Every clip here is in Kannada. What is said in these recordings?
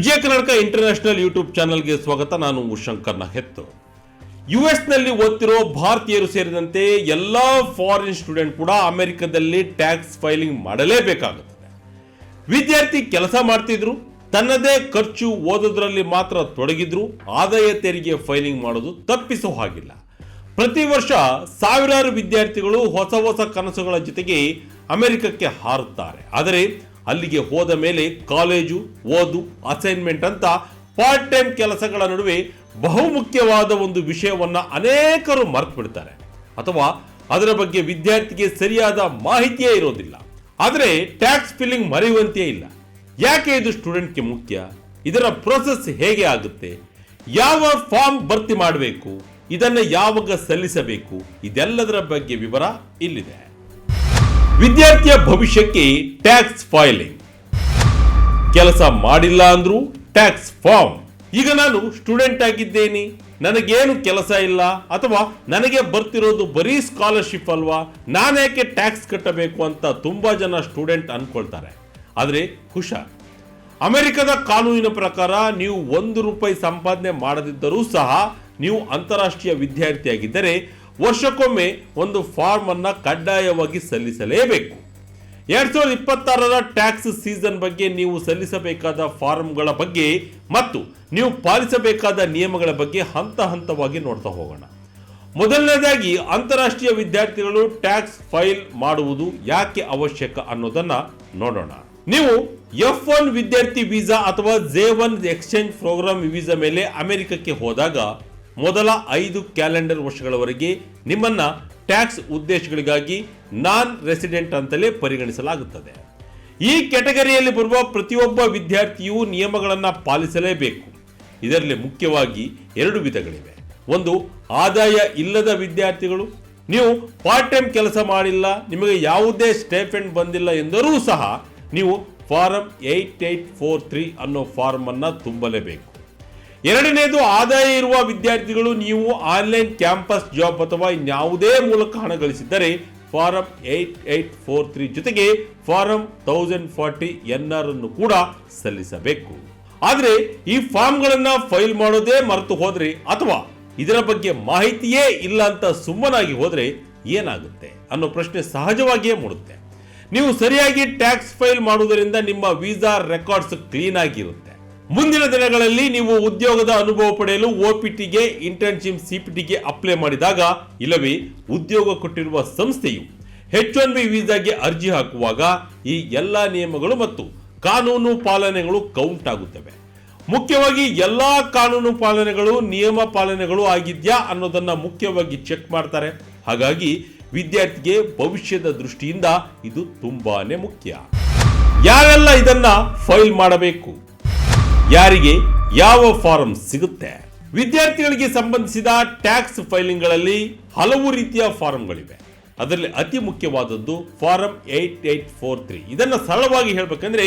ವಿಜಯ ಕರ್ನಾಟಕ ಇಂಟರ್ನ್ಯಾಷನಲ್ ಯೂಟ್ಯೂಬ್ ಚಾನಲ್ಗೆ ಸ್ವಾಗತ. ನಾನು ಶಂಕರ್ ಹೆತ್ತು ಯು ನಲ್ಲಿ ಓದ್ತಿರೋ ಭಾರತೀಯರು ಸೇರಿದಂತೆ ಎಲ್ಲ ಫಾರಿನ್ ಸ್ಟೂಡೆಂಟ್ ಕೂಡ ಅಮೆರಿಕದಲ್ಲಿ ಟ್ಯಾಕ್ಸ್ ಫೈಲಿಂಗ್ ಮಾಡಲೇಬೇಕಾಗುತ್ತದೆ. ವಿದ್ಯಾರ್ಥಿ ಕೆಲಸ ಮಾಡ್ತಿದ್ರು, ತನ್ನದೇ ಖರ್ಚು ಓದೋದ್ರಲ್ಲಿ ಮಾತ್ರ ತೊಡಗಿದ್ರು, ಆದಾಯ ತೆರಿಗೆ ಫೈಲಿಂಗ್ ಮಾಡೋದು ತಪ್ಪಿಸೋ ಹಾಗಿಲ್ಲ. ಪ್ರತಿ ವರ್ಷ ಸಾವಿರಾರು ವಿದ್ಯಾರ್ಥಿಗಳು ಹೊಸ ಹೊಸ ಕನಸುಗಳ ಜೊತೆಗೆ ಅಮೆರಿಕಕ್ಕೆ ಹಾರುತ್ತಾರೆ. ಆದರೆ ಅಲ್ಲಿಗೆ ಹೋದ ಮೇಲೆ ಕಾಲೇಜು, ಓದು ಅಸೈನ್ಮೆಂಟ್ ಅಂತ ಪಾರ್ಟ್ ಟೈಮ್ ಕೆಲಸಗಳ ನಡುವೆ ಬಹುಮುಖ್ಯವಾದ ಒಂದು ವಿಷಯವನ್ನು ಅನೇಕರು ಮರೆತು ಬಿಡ್ತಾರೆ ಅಥವಾ ಅದರ ಬಗ್ಗೆ ವಿದ್ಯಾರ್ಥಿಗೆ ಸರಿಯಾದ ಮಾಹಿತಿಯೇ ಇರೋದಿಲ್ಲ. ಆದರೆ ಟ್ಯಾಕ್ಸ್ ಫಿಲ್ಲಿಂಗ್ ಮರೆಯುವಂತೆಯೇ ಇಲ್ಲ. ಯಾಕೆ ಇದು ಸ್ಟೂಡೆಂಟ್ಗೆ ಮುಖ್ಯ? ಇದರ ಪ್ರೋಸೆಸ್ ಹೇಗೆ ಆಗುತ್ತೆ? ಯಾವ ಫಾರ್ಮ್ ಭರ್ತಿ ಮಾಡಬೇಕು? ಇದನ್ನು ಯಾವಾಗ ಸಲ್ಲಿಸಬೇಕು? ಇದೆಲ್ಲದರ ಬಗ್ಗೆ ವಿವರ ಇಲ್ಲಿದೆ. ವಿದ್ಯಾರ್ಥಿಯ ಭವಿಷ್ಯಕ್ಕೆ ಟ್ಯಾಕ್ಸ್ ಫೈಲಿಂಗ್ ಕೆಲಸ ಮಾಡಿಲ್ಲ ಅಂದ್ರೂ ಟ್ಯಾಕ್ಸ್ ಫಾರ್ಮ್ ಈಗ ನಾನು ಸ್ಟೂಡೆಂಟ್ ಆಗಿದ್ದೇನೆ. ನನಗೇನು ಕೆಲಸ ಇಲ್ಲ ಅಥವಾ ನನಗೆ ಬರ್ತಿರೋದು ಬರೀ ಸ್ಕಾಲರ್ಶಿಪ್ ಅಲ್ವಾ? ನಾನೇಕೆ ಟ್ಯಾಕ್ಸ್ ಕಟ್ಟಬೇಕು ಅಂತ ತುಂಬಾ ಜನ ಸ್ಟೂಡೆಂಟ್ ಅನ್ಕೊಳ್ತಾರೆ. ಆದರೆ ಹುಷಾರ್ ಅಮೆರಿಕದ ಕಾನೂನಿನ ಪ್ರಕಾರ ನೀವು ಒಂದು ರೂಪಾಯಿ ಸಂಪಾದನೆ ಮಾಡದಿದ್ದರೂ ಸಹ ನೀವು ಅಂತಾರಾಷ್ಟ್ರೀಯ ವಿದ್ಯಾರ್ಥಿಯಾಗಿದ್ದರೆ ವರ್ಷಕ್ಕೊಮ್ಮೆ ಒಂದು ಫಾರ್ಮ್ ಅನ್ನ ಕಡ್ಡಾಯವಾಗಿ ಸಲ್ಲಿಸಲೇಬೇಕು. ಎರಡು ಸಾವಿರದ ಇಪ್ಪತ್ತಾರರ ಟ್ಯಾಕ್ಸ್ ಸೀಸನ್ ಬಗ್ಗೆ ನೀವು ಸಲ್ಲಿಸಬೇಕಾದ ಫಾರ್ಮ್ಗಳ ಬಗ್ಗೆ ಮತ್ತು ನೀವು ಪಾಲಿಸಬೇಕಾದ ನಿಯಮಗಳ ಬಗ್ಗೆ ಹಂತ ಹಂತವಾಗಿ ನೋಡ್ತಾ ಹೋಗೋಣ. ಮೊದಲನೇದಾಗಿ, ಅಂತಾರಾಷ್ಟ್ರೀಯ ವಿದ್ಯಾರ್ಥಿಗಳು ಟ್ಯಾಕ್ಸ್ ಫೈಲ್ ಮಾಡುವುದು ಯಾಕೆ ಅವಶ್ಯಕ ಅನ್ನೋದನ್ನ ನೋಡೋಣ. ನೀವು ಎಫ್ ಒನ್ ವಿದ್ಯಾರ್ಥಿ ವೀಸಾ ಅಥವಾ J one exchange program visa ಮೇಲೆ ಅಮೆರಿಕಕ್ಕೆ ಹೋದಾಗ ಮೊದಲ ಐದು ಕ್ಯಾಲೆಂಡರ್ ವರ್ಷಗಳವರೆಗೆ ನಿಮ್ಮನ್ನ ಟ್ಯಾಕ್ಸ್ ಉದ್ದೇಶಗಳಿಗಾಗಿ ನಾನ್ ರೆಸಿಡೆಂಟ್ ಅಂತಲೇ ಪರಿಗಣಿಸಲಾಗುತ್ತದೆ. ಈ ಕೆಟಗರಿಯಲ್ಲಿ ಬರುವ ಪ್ರತಿಯೊಬ್ಬ ವಿದ್ಯಾರ್ಥಿಯು ನಿಯಮಗಳನ್ನು ಪಾಲಿಸಲೇಬೇಕು. ಇದರಲ್ಲಿ ಮುಖ್ಯವಾಗಿ ಎರಡು ವಿಧಗಳಿವೆ. ಒಂದು, ಆದಾಯ ಇಲ್ಲದ ವಿದ್ಯಾರ್ಥಿಗಳು. ನೀವು ಪಾರ್ಟ್ ಟೈಮ್ ಕೆಲಸ ಮಾಡಿಲ್ಲ, ನಿಮಗೆ ಯಾವುದೇ ಸ್ಟೇಫೆಂಡ್ ಬಂದಿಲ್ಲ ಎಂದರೂ ಸಹ ನೀವು form eight eight four three ಅನ್ನೋ ಫಾರ್ಮ್ ಅನ್ನ ತುಂಬಲೇಬೇಕು. ಎರಡನೇದು ಆದಾಯ ಇರುವ ವಿದ್ಯಾರ್ಥಿಗಳು ನೀವು ಆನ್ಲೈನ್ ಕ್ಯಾಂಪಸ್ ಜಾಬ್ ಅಥವಾ ಇನ್ಯಾವುದೇ ಮೂಲಕ ಹಣ ಗಳಿಸಿದ್ದರೆ form eight eight four three ಜೊತೆಗೆ form thousand forty N R ಅನ್ನು ಕೂಡ ಸಲ್ಲಿಸಬೇಕು. ಆದರೆ ಈ ಫಾರ್ಮ್ಗಳನ್ನ ಫೈಲ್ ಮಾಡೋದೇ ಮರೆತು ಹೋದರೆ ಅಥವಾ ಇದರ ಬಗ್ಗೆ ಮಾಹಿತಿಯೇ ಇಲ್ಲ ಅಂತ ಸುಮ್ಮನಾಗಿ ಹೋದರೆ ಏನಾಗುತ್ತೆ ಅನ್ನೋ ಪ್ರಶ್ನೆ ಸಹಜವಾಗಿಯೇ ಮೂಡುತ್ತೆ. ನೀವು ಸರಿಯಾಗಿ ಟ್ಯಾಕ್ಸ್ ಫೈಲ್ ಮಾಡುವುದರಿಂದ ನಿಮ್ಮ ವೀಸಾ ರೆಕಾರ್ಡ್ಸ್ ಕ್ಲೀನ್ ಆಗಿರುತ್ತೆ. ಮುಂದಿನ ದಿನಗಳಲ್ಲಿ ನೀವು ಉದ್ಯೋಗದ ಅನುಭವ ಪಡೆಯಲು ಓಪಿಟಿಗೆ ಇಂಟರ್ನ್ಶಿಪ್ ಸಿಪಿಟಿಗೆ ಅಪ್ಲೈ ಮಾಡಿದಾಗ ಇಲ್ಲವೇ ಉದ್ಯೋಗ ಕೊಟ್ಟಿರುವ ಸಂಸ್ಥೆಯು ಹೆಚ್ ಒನ್ ಬಿ ವೀಸಾಗೆ ಅರ್ಜಿ ಹಾಕುವಾಗ ಈ ಎಲ್ಲ ನಿಯಮಗಳು ಮತ್ತು ಕಾನೂನು ಪಾಲನೆಗಳು ಕೌಂಟ್ ಆಗುತ್ತವೆ. ಮುಖ್ಯವಾಗಿ ಎಲ್ಲ ಕಾನೂನು ಪಾಲನೆಗಳು, ನಿಯಮ ಪಾಲನೆಗಳು ಆಗಿದ್ಯಾ ಅನ್ನೋದನ್ನು ಮುಖ್ಯವಾಗಿ ಚೆಕ್ ಮಾಡ್ತಾರೆ. ಹಾಗಾಗಿ ವಿದ್ಯಾರ್ಥಿಗೆ ಭವಿಷ್ಯದ ದೃಷ್ಟಿಯಿಂದ ಇದು ತುಂಬಾನೇ ಮುಖ್ಯ. ಯಾರೆಲ್ಲ ಇದನ್ನ ಫೈಲ್ ಮಾಡಬೇಕು? ಯಾರಿಗೆ ಯಾವ ಫಾರಂ ಸಿಗುತ್ತೆ? ವಿದ್ಯಾರ್ಥಿಗಳಿಗೆ ಸಂಬಂಧಿಸಿದ ಟ್ಯಾಕ್ಸ್ ಫೈಲಿಂಗ್ಗಳಲ್ಲಿ ಹಲವು ರೀತಿಯ ಫಾರಂಗಳಿವೆ. ಅದರಲ್ಲಿ ಅತಿ ಮುಖ್ಯವಾದದ್ದು form eight eight four three. ಇದನ್ನು ಸರಳವಾಗಿ ಹೇಳಬೇಕಂದ್ರೆ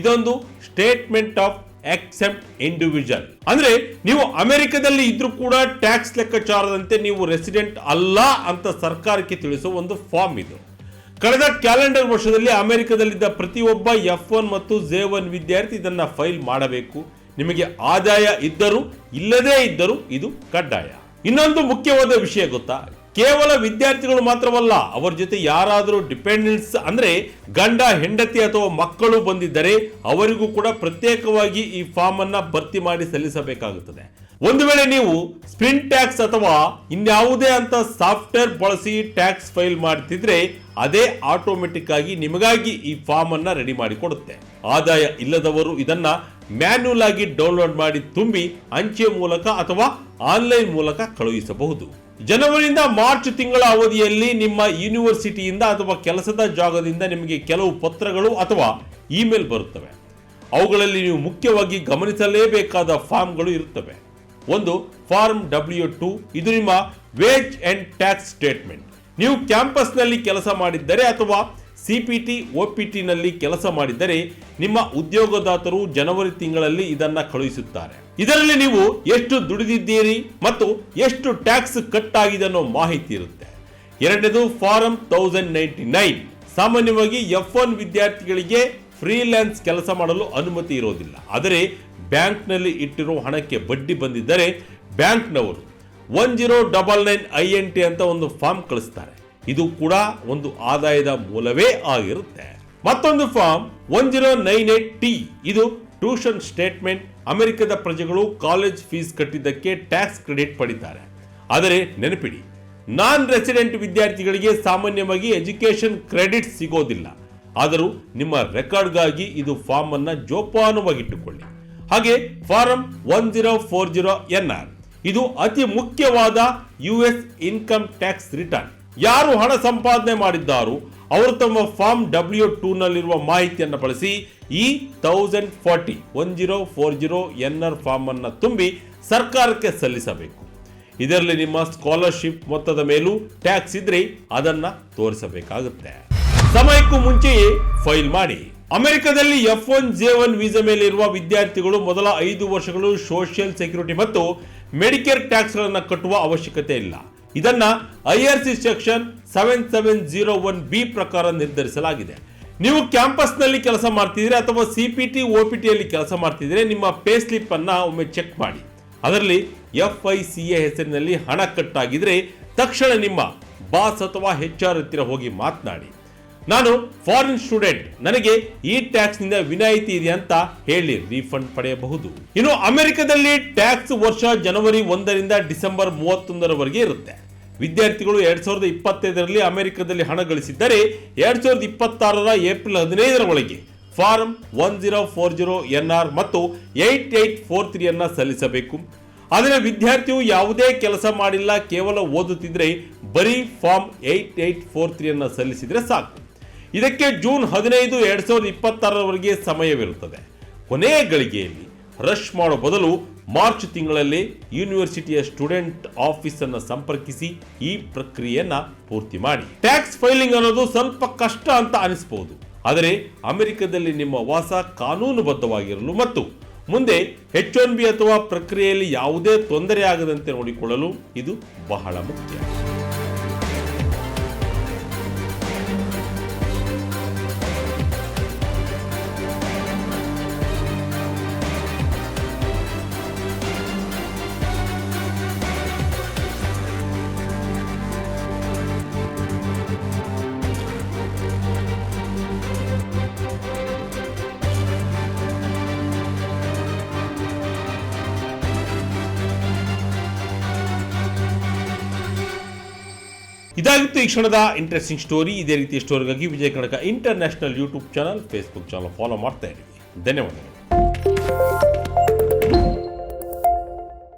ಇದೊಂದು ಸ್ಟೇಟ್ಮೆಂಟ್ ಆಫ್ ಎಕ್ಸೆಪ್ಟ್ ಇಂಡಿವಿಜುವಲ್. ಅಂದ್ರೆ ನೀವು ಅಮೆರಿಕದಲ್ಲಿ ಇದ್ರೂ ಕೂಡ ಟ್ಯಾಕ್ಸ್ ಲೆಕ್ಕಾಚಾರದಂತೆ ನೀವು ರೆಸಿಡೆಂಟ್ ಅಲ್ಲ ಅಂತ ಸರ್ಕಾರಕ್ಕೆ ತಿಳಿಸುವ ಒಂದು ಫಾರ್ಮ್ ಇದು. ಕಳೆದ ಕ್ಯಾಲೆಂಡರ್ ವರ್ಷದಲ್ಲಿ ಅಮೆರಿಕದಲ್ಲಿದ್ದ ಪ್ರತಿಯೊಬ್ಬ ಎಫ್ ಒನ್ ಮತ್ತು ಜೆ ಒನ್ ವಿದ್ಯಾರ್ಥಿ ಇದನ್ನ ಫೈಲ್ ಮಾಡಬೇಕು. ನಿಮಗೆ ಆದಾಯ ಇದ್ದರೂ, ಇಲ್ಲದೇ ಇದ್ದರೂ ಇದು ಕಡ್ಡಾಯ. ಇನ್ನೊಂದು ಮುಖ್ಯವಾದ ವಿಷಯ ಗೊತ್ತಾ? ಕೇವಲ ವಿದ್ಯಾರ್ಥಿಗಳು ಮಾತ್ರವಲ್ಲ, ಅವರ ಜೊತೆ ಯಾರಾದರೂ ಡಿಪೆಂಡೆನ್ಸ್ ಅಂದ್ರೆ ಗಂಡ, ಹೆಂಡತಿ ಅಥವಾ ಮಕ್ಕಳು ಬಂದಿದ್ದರೆ ಅವರಿಗೂ ಕೂಡ ಪ್ರತ್ಯೇಕವಾಗಿ ಈ ಫಾರ್ಮ್ ಅನ್ನ ಭರ್ತಿ ಮಾಡಿ ಸಲ್ಲಿಸಬೇಕಾಗುತ್ತದೆ. ಒಂದು ವೇಳೆ ನೀವು ಸ್ಪ್ರಿಂಟ್ ಟ್ಯಾಕ್ಸ್ ಅಥವಾ ಇನ್ಯಾವುದೇ ಅಂತ ಸಾಫ್ಟ್ವೇರ್ ಬಳಸಿ ಟ್ಯಾಕ್ಸ್ ಫೈಲ್ ಮಾಡ್ತಿದ್ರೆ ಅದೇ ಆಟೋಮೆಟಿಕ್ ಆಗಿ ನಿಮಗಾಗಿ ಈ ಫಾರ್ಮ್ ಅನ್ನ ರೆಡಿ ಮಾಡಿ ಕೊಡುತ್ತೆ. ಆದಾಯ ಇಲ್ಲದವರು ಇದನ್ನ ಮ್ಯಾನ್ಯುಲ್ ಆಗಿ ಡೌನ್ಲೋಡ್ ಮಾಡಿ ತುಂಬಿ ಅಂಚೆ ಮೂಲಕ ಅಥವಾ ಆನ್ಲೈನ್ ಮೂಲಕ ಕಳುಹಿಸಬಹುದು. ಜನವರಿಯಿಂದ ಮಾರ್ಚ್ ತಿಂಗಳ ಅವಧಿಯಲ್ಲಿ ನಿಮ್ಮ ಯೂನಿವರ್ಸಿಟಿಯಿಂದ ಅಥವಾ ಕೆಲಸದ ಜಾಗದಿಂದ ನಿಮಗೆ ಕೆಲವು ಪತ್ರಗಳು ಅಥವಾ ಇಮೇಲ್ ಬರುತ್ತವೆ. ಅವುಗಳಲ್ಲಿ ನೀವು ಮುಖ್ಯವಾಗಿ ಗಮನಿಸಲೇಬೇಕಾದ ಫಾರ್ಮ್ಗಳು ಇರುತ್ತವೆ. ಒಂದು ಫಾರ್ಮ್ ಡಬ್ಲ್ಯೂ ಟು ಇದು ನಿಮ್ಮ ವೇಜ್ ಅಂಡ್ ಟ್ಯಾಕ್ಸ್ ಸ್ಟೇಟ್ಮೆಂಟ್. ನೀವು ಕ್ಯಾಂಪಸ್ನಲ್ಲಿ ಕೆಲಸ ಮಾಡಿದ್ದರೆ ಅಥವಾ C P T O P ಟಿನಲ್ಲಿ ಕೆಲಸ ಮಾಡಿದ್ದರೆ ನಿಮ್ಮ ಉದ್ಯೋಗದಾತರು ಜನವರಿ ತಿಂಗಳಲ್ಲಿ ಇದನ್ನ ಕಳುಹಿಸುತ್ತಾರೆ. ಇದರಲ್ಲಿ ನೀವು ಎಷ್ಟು ದುಡಿದಿದ್ದೀರಿ ಮತ್ತು ಎಷ್ಟು ಟ್ಯಾಕ್ಸ್ ಕಟ್ ಆಗಿದೆ ಅನ್ನೋ ಮಾಹಿತಿ ಇರುತ್ತೆ. ಎರಡನೇದು ಫಾರಂ ತೌಸಂಡ್ ನೈಂಟಿ ನೈನ್ ಸಾಮಾನ್ಯವಾಗಿ ಎಫ್ ಒನ್ ವಿದ್ಯಾರ್ಥಿಗಳಿಗೆ ಫ್ರೀಲ್ಯಾನ್ಸ್ ಕೆಲಸ ಮಾಡಲು ಅನುಮತಿ ಇರೋದಿಲ್ಲ. ಆದರೆ ಬ್ಯಾಂಕ್ನಲ್ಲಿ ಇಟ್ಟಿರೋ ಹಣಕ್ಕೆ ಬಡ್ಡಿ ಬಂದಿದ್ದರೆ ಬ್ಯಾಂಕ್ನವರು one zero double nine I N T ಅಂತ ಒಂದು ಫಾರ್ಮ್ ಕಳಿಸ್ತಾರೆ. ಇದು ಕೂಡ ಒಂದು ಆದಾಯದ ಮೂಲವೇ ಆಗಿರುತ್ತೆ. ಮತ್ತೊಂದು form one zero nine eight T. ಇದು ಟ್ಯೂಷನ್ ಸ್ಟೇಟ್ಮೆಂಟ್ ಅಮೆರಿಕದ ಪ್ರಜೆಗಳು ಕಾಲೇಜ್ ಫೀಸ್ ಕಟ್ಟಿದ್ದಕ್ಕೆ ಟ್ಯಾಕ್ಸ್ ಕ್ರೆಡಿಟ್ ಪಡಿತಾರೆ. ಆದರೆ ನೆನಪಿಡಿ, ನಾನ್ ರೆಸಿಡೆಂಟ್ ವಿದ್ಯಾರ್ಥಿಗಳಿಗೆ ಸಾಮಾನ್ಯವಾಗಿ ಎಜುಕೇಶನ್ ಕ್ರೆಡಿಟ್ ಸಿಗೋದಿಲ್ಲ. ಆದರೂ ನಿಮ್ಮ ರೆಕಾರ್ಡ್ಗಾಗಿ ಇದು ಫಾರ್ಮ್ ಅನ್ನ ಜೋಪಾನವಾಗಿಟ್ಟುಕೊಳ್ಳಿ ಹಾಗೆ form one zero four zero N R ಇದು ಅತಿ ಮುಖ್ಯವಾದ U S income tax return. ಯಾರು ಹಣ ಸಂಪಾದನೆ ಮಾಡಿದ್ದಾರೋ ಅವರು ತಮ್ಮ ಫಾರ್ಮ್ ಡಬ್ಲ್ಯೂ ಟೂ ನಲ್ಲಿರುವ ಮಾಹಿತಿಯನ್ನು ಬಳಸಿ ಈ thousand forty one zero four zero N R form ಅನ್ನು ತುಂಬಿ ಸರ್ಕಾರಕ್ಕೆ ಸಲ್ಲಿಸಬೇಕು. ಇದರಲ್ಲಿ ನಿಮ್ಮ ಸ್ಕಾಲರ್ಶಿಪ್ ಮೊತ್ತದ ಮೇಲೂ ಟ್ಯಾಕ್ಸ್ ಇದ್ರೆ ಅದನ್ನ ತೋರಿಸಬೇಕಾಗುತ್ತೆ. ಸಮಯಕ್ಕೂ ಮುಂಚೆಯೇ ಫೈಲ್ ಮಾಡಿ. ಅಮೆರಿಕದಲ್ಲಿ F one, J one visa ಮೇಲೆ ಇರುವ ವಿದ್ಯಾರ್ಥಿಗಳು ಮೊದಲ ಐದು ವರ್ಷಗಳು ಸೋಷಿಯಲ್ ಸೆಕ್ಯೂರಿಟಿ ಮತ್ತು ಮೆಡಿಕೇರ್ ಟ್ಯಾಕ್ಸ್ ಗಳನ್ನ ಕಟ್ಟುವ ಅವಶ್ಯಕತೆ ಇಲ್ಲ. ಇದನ್ನ IRC section seven seven zero one B ಪ್ರಕಾರ ನಿರ್ಧರಿಸಲಾಗಿದೆ. ನೀವು ಕ್ಯಾಂಪಸ್ನಲ್ಲಿ ಕೆಲಸ ಮಾಡ್ತಿದ್ರೆ ಅಥವಾ C P T, O P ಟಿಯಲ್ಲಿ ಕೆಲಸ ಮಾಡ್ತಿದ್ರೆ ನಿಮ್ಮ ಪೇ ಸ್ಲಿಪ್ ಅನ್ನ ಒಮ್ಮೆ ಚೆಕ್ ಮಾಡಿ. ಅದರಲ್ಲಿ ಎಫ್ ಐ ಸಿ ಎ ಹೆಸರಿನಲ್ಲಿ ಹಣ ಕಟ್ಟಾಗಿದ್ರೆ ತಕ್ಷಣ ನಿಮ್ಮ ಬಾಸ್ ಅಥವಾ ಹೆಚ್ ಆರ್ ಹತ್ತಿರ ಹೋಗಿ ಮಾತನಾಡಿ. ನಾನು ಫಾರಿನ್ ಸ್ಟೂಡೆಂಟ್ ನನಗೆ ಈ ಟ್ಯಾಕ್ಸ್ನಿಂದ ವಿನಾಯಿತಿ ಇದೆ ಅಂತ ಹೇಳಿ ರೀಫಂಡ್ ಪಡೆಯಬಹುದು. ಇನ್ನು ಅಮೆರಿಕದಲ್ಲಿ ಟ್ಯಾಕ್ಸ್ ವರ್ಷ ಜನವರಿ ಒಂದರಿಂದ ಡಿಸೆಂಬರ್ ಮೂವತ್ತೊಂದರವರೆಗೆ ಇರುತ್ತೆ. ವಿದ್ಯಾರ್ಥಿಗಳು ಎರಡ್ ಸಾವಿರದ ಇಪ್ಪತ್ತೈದರಲ್ಲಿ ಅಮೆರಿಕದಲ್ಲಿ ಹಣ ಗಳಿಸಿದ್ದರೆ ಎರಡ್ ಸಾವಿರದ ಇಪ್ಪತ್ತಾರರ ಏಪ್ರಿಲ್ ಹದಿನೈದರ ಒಳಗೆ form one zero four zero N R ಮತ್ತು ಏಟ್ ಏಟ್ ಫೋರ್ ತ್ರೀ ಅನ್ನ ಸಲ್ಲಿಸಬೇಕು. ಆದರೆ ವಿದ್ಯಾರ್ಥಿಯು ಯಾವುದೇ ಕೆಲಸ ಮಾಡಿಲ್ಲ, ಕೇವಲ ಓದುತ್ತಿದ್ರೆ ಬರೀ form eight eight four three ಅನ್ನ ಸಲ್ಲಿಸಿದ್ರೆ ಸಾಕು. ಇದಕ್ಕೆ ಜೂನ್ ಹದಿನೈದು ಎರಡು ಸಾವಿರದ ಇಪ್ಪತ್ತಾರರವರೆಗೆ ಸಮಯವಿರುತ್ತದೆ. ಕೊನೆಯ ಗಳಿಗೆಯಲ್ಲಿ ರಶ್ ಮಾಡೋ ಬದಲು ಮಾರ್ಚ್ ತಿಂಗಳಲ್ಲಿ ಯೂನಿವರ್ಸಿಟಿಯ ಸ್ಟೂಡೆಂಟ್ ಆಫೀಸ್ ಅನ್ನು ಸಂಪರ್ಕಿಸಿ ಈ ಪ್ರಕ್ರಿಯೆಯನ್ನ ಪೂರ್ತಿ ಮಾಡಿ. ಟ್ಯಾಕ್ಸ್ ಫೈಲಿಂಗ್ ಅನ್ನೋದು ಸ್ವಲ್ಪ ಕಷ್ಟ ಅಂತ ಅನಿಸಬಹುದು ಆದರೆ ಅಮೆರಿಕದಲ್ಲಿ ನಿಮ್ಮ ವಾಸ ಕಾನೂನುಬದ್ಧವಾಗಿರಲು ಮತ್ತು ಮುಂದೆ ಹೆಚ್ ಒನ್ ಬಿ ಅಥವಾ ಪ್ರಕ್ರಿಯೆಯಲ್ಲಿ ಯಾವುದೇ ತೊಂದರೆ ಆಗದಂತೆ ನೋಡಿಕೊಳ್ಳಲು ಇದು ಬಹಳ ಮುಖ್ಯ. ಇದಾಗಿತ್ತು ಈ ಕ್ಷಣದ ಇಂಟ್ರೆಸ್ಟಿಂಗ್ ಸ್ಟೋರಿ ಇದೇ ರೀತಿಯ ಸ್ಟೋರಿಗಾಗಿ Vijaya Kanaka international YouTube channel Facebook channel follow ಮಾಡ್ತಾ ಇರಿ ಧನ್ಯವಾದಗಳು.